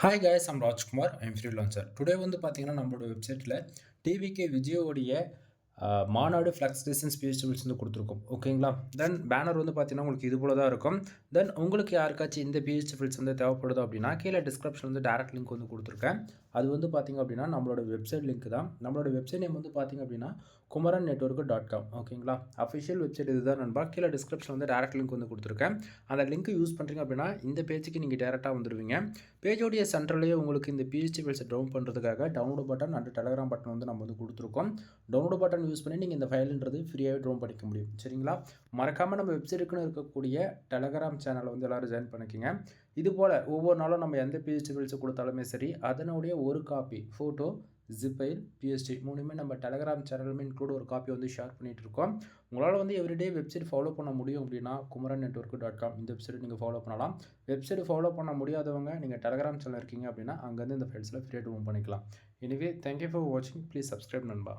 Hi guys I'm Rajkumar I'm freelancer today வந்து பார்த்தீங்கன்னா நம்மளோட வெப்சைட்டில் டிவிகே விஜயோடைய மாநாடு ஃப்ளக்ஸ் டிசன்ஸ் பிஹெச்டபிள்ஸ் வந்து கொடுத்துருக்கோம். ஓகேங்களா தென் பேனர் வந்து பார்த்தீங்கன்னா உங்களுக்கு இது போல தான் இருக்கும். தென் உங்களுக்கு யாருக்காச்சும் இந்த பிஹெச்டபிள்ஸ் வந்து தேவைப்படுது அப்படின்னா கீழே டிஸ்கிரிப்ஷன் வந்து டேரக்ட் லிங்க் வந்து கொடுத்துருக்கேன். அது வந்து பார்த்தீங்க அப்படின்னா நம்மளோட வெப்சைட் லிங்க் தான். நம்மளோட வெப்சைட் நேம் வந்து பார்த்தீங்க அப்படின்னா குமரன் நெட்ஒர்க்கு டாட் காம் ஓகேங்களா அஃபிஷியல் வெப்சைட் இதுதான் நண்பா. கீழே டிஸ்கிரிப்ஷன் வந்து டேரக்ட் லிங்க் வந்து கொடுத்துருக்கேன். அந்த லிங்க் யூஸ் பண்ணுறீங்க அப்படின்னா இந்த பேஜுக்கு நீங்கள் டேரெக்டாக வந்துடுவீங்க பேஜோடைய சென்டர்லேயே உங்களுக்கு இந்த பிஹெச்டி ஃபைல்ஸை டவுன் பண்ணுறதுக்காக download button and telegram button வந்து நம்ம வந்து கொடுத்துருக்கோம். டவுன்லோட் பட்டன் யூஸ் பண்ணி நீங்கள் இந்த ஃபைலுன்றது ஃப்ரீயாகவே டவுன் பண்ணிக்க முடியும். சரிங்களா? மறக்காமல் நம்ம வெப்சைட்டுக்குன்னு இருக்கக்கூடிய டெலகிராம் சேனலை வந்து எல்லோரும் ஜாயின் பண்ணிக்கோங்க. இது போல் ஒவ்வொரு நாளும் நம்ம எந்த பிஹெச்டி ஃபைல்ஸை கொடுத்தாலுமே சரி அதனுடைய ஒரு காப்பி ஃபோட்டோ ஜிப்பைல் பிஎஸ்டி மூணுமே நம்ம டெலகிராம் சேனலுமே இன்க்ளூட் ஒரு காப்பி வந்து ஷேர் பண்ணிகிட்டு இருக்கோம். உங்களால் வந்து எவ்ரிடே வெப்சைட் ஃபாலோ பண்ண முடியும் அப்படின்னா குமரன் நெட்ஒர்க் டாட் காம் இந்த வெப்சைட் நீங்கள் ஃபாலோ பண்ணலாம். வெப்சைட் ஃபாலோ பண்ண முடியாதவங்க நீங்கள் டெலகிராம் சேனல் இருக்கீங்க அப்படின்னா அங்கேருந்து இந்த ஃபைல்ஸில் ஃப்ரீயாக டவுன் பண்ணிக்கலாம். எனிவே தேங்க்யூ ஃபார் வாட்சிங் ப்ளீஸ் சப்ஸ்கிரைப் நண்பா.